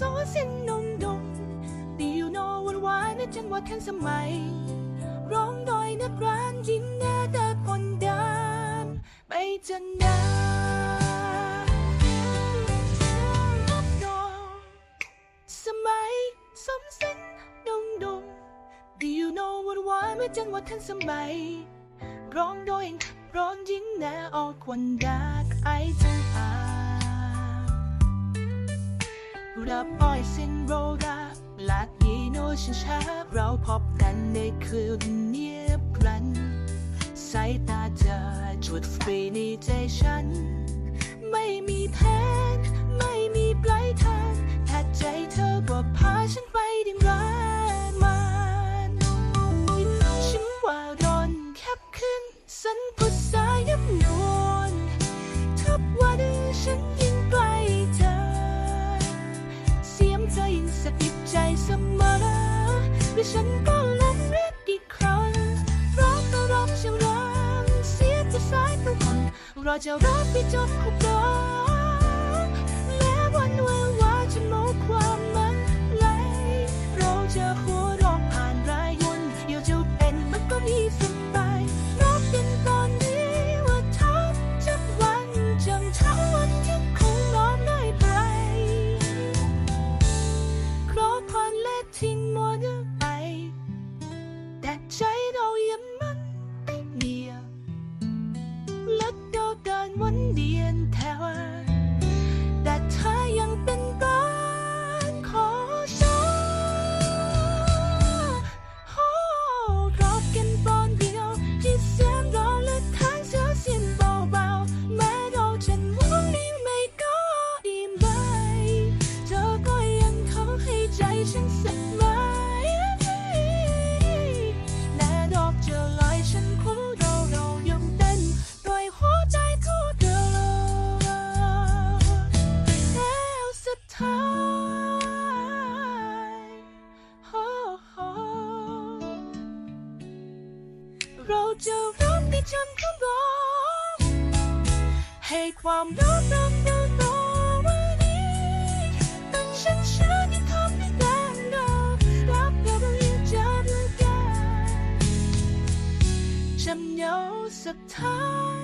โซเส้นนงดงดีอยู่โนวันวานนะจังหวะทันสมัย ร้องโดยนักร้านยิ้มหน้าตาคนดานไปจนนานดองสมัยสมเส้นดงดงดีอยู่โนวันวานเมื่อจังหวะทันสมัย ร้องโดยร้องยิ้มหน้าออกควันดากไอจังอา รับอ้อยสิ้นโรราลาดยีโนชันชาเราพบกันในคืนเงียบกรันสายตาเธอจุดไฟในใจฉัน และฉันก็หลงรักอีกครั้งรักก็รักจะรักเสียจะสายทุกคนราจะรักไปจบคุกดอก เดิน 就讓跌進中國，係ความรู้สึกเราตัววันนี้ตั้งฉันเชื่อที่ทำให้ดังดอกรับกับเรื่องจำกันจำ有สักท้าย